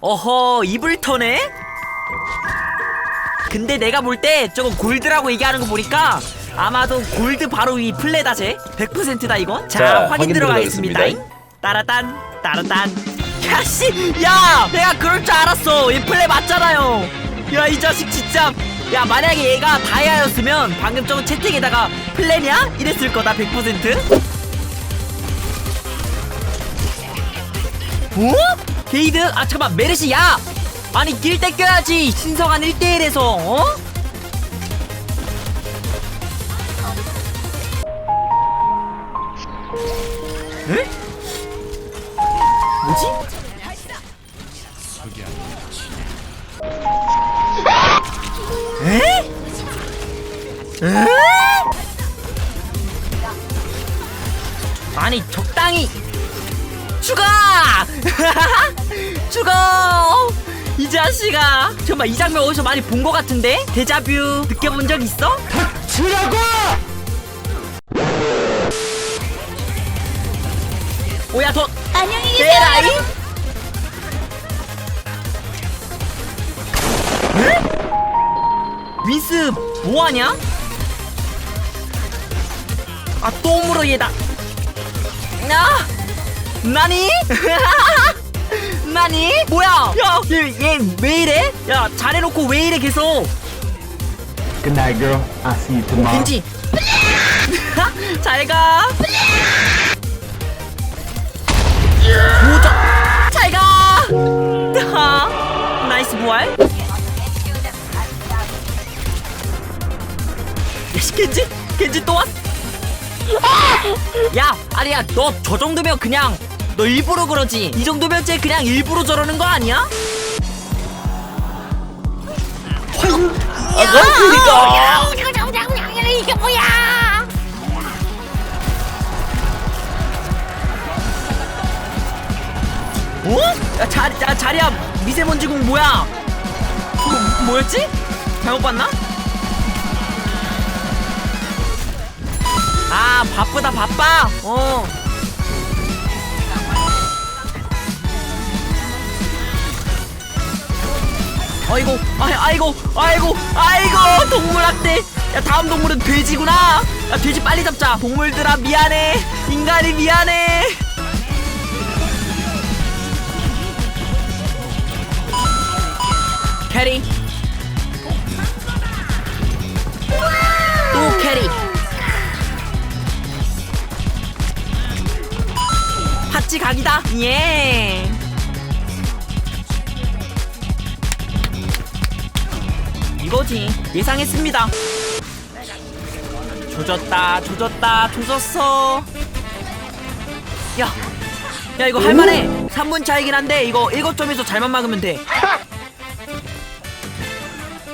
어허 입을 터네? 근데 내가 볼때 저거 골드라고 얘기하는 거 보니까 아마도 골드 바로 위 플레다제? 100%다 이건? 자, 자, 확인 확인 들어가겠습니다. 들어가겠습니다. 따라딴 따라딴 야씨! 야 내가 그럴 줄 알았어. 이 플레 맞잖아요. 야 이 자식 진짜. 야 만약에 얘가 다이아였으면 방금 저거 채팅에다가 플레냐? 이랬을 거다 100% 뭐? 게이드? 아 잠깐만 메르시 야! 아니 길 땡겨야지 신성한 1대1에서 어? 에? 뭐지? 에? 에? 아니 적당히 죽어! 죽어! 이 자식아! 정말 이 장면 어디서 많이 본 것 같은데? 데자뷰 느껴본 적 있어? 치라고! 오야 더 안녕히 계세요. 깨라이? 에? 윈스 뭐하냐? 아 똥으로 얘다 아 나니? 나니? 뭐야? 야 얘 왜 이래? 야 잘해놓고 왜 이래 계속 Good night, girl. I'll see you tomorrow. 겐지 잘가 도전 잘가 아, 나이스 야씨 겐지 겐지 또 왔. 야 아니야 너 저 정도면 그냥 너 일부러 그러지 이 정도면 쟤 그냥 일부러 저러는 거 아니야? 아, 그러니까! 이게 뭐야? 어? 야, 자, 야, 자리야 미세먼지 공 뭐야? 뭐, 뭐였지? 잘못 봤나? 아 바쁘다 바빠 어 아이고 아, 아이 고 아이고 아이고 동물학대. 야 다음 동물은 돼지구나. 야 돼지 빨리 잡자. 동물들아 미안해. 인간이 미안해. 캐리. 또 캐리. 팥찌 각이다. 예 이거지. 예상했습니다. 조졌다 조졌다 조졌어. 야, 야 이거 할만해. 3분 차이긴 한데 이거 7점에서 잘만 막으면 돼.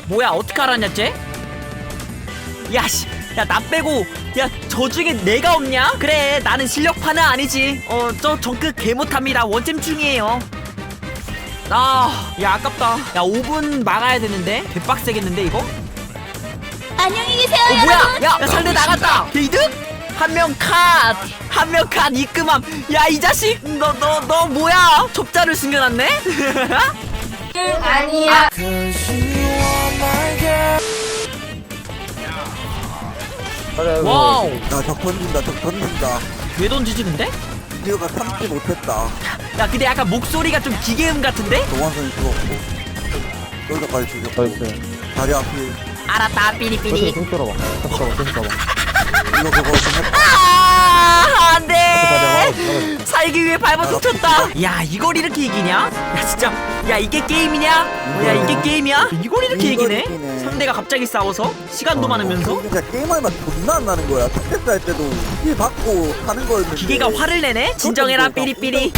뭐야 어떻게 알았냐 쟤? 야씨. 야 나 빼고. 야 저 중에 내가 없냐? 그래 나는 실력파는 아니지. 어 저 정크 개 못합니다. 원챔 중이에요 아 야 아깝다 야 5분 막아야 되는데 개빡세겠는데 이거? 안녕히 계세요, 어 뭐야 여러분. 야, 야 상대 나갔다 게이드? 한 명 컷 한 명 컷 입금함 야 이 자식 너 너 너 뭐야 좁자를 숨겨놨네? 아니야. 와우 나적 던진다 적 던진다 왜 던지지 근데? 리오가 참지 못했다 야 근데 약간 목소리가 좀 기계음 같은데? 동환선이 죽었고 여기까지 죽였고 나이스. 다리 앞이 알았다 삐리삐리 좀 뚫어봐. 좀 뚫어봐. 좀 뚫어봐. 이거 그거 좀 했다 아, 살기 위해 발버둥 쳤다. 야, 이걸 이렇게 이기냐? 야, 진짜. 야, 이게 게임이냐? 어, 야, 이게 게임이야? 이걸 이렇게 이걸 이기네? 이기네. 상대가 갑자기 싸워서 시간도 많으면서 진짜 게임할 맛 존나 안 나는 거야 탑테스 할 때도 일 받고 하는 거였는데 기계가 화를 내네. 진정해라, 삐리삐리.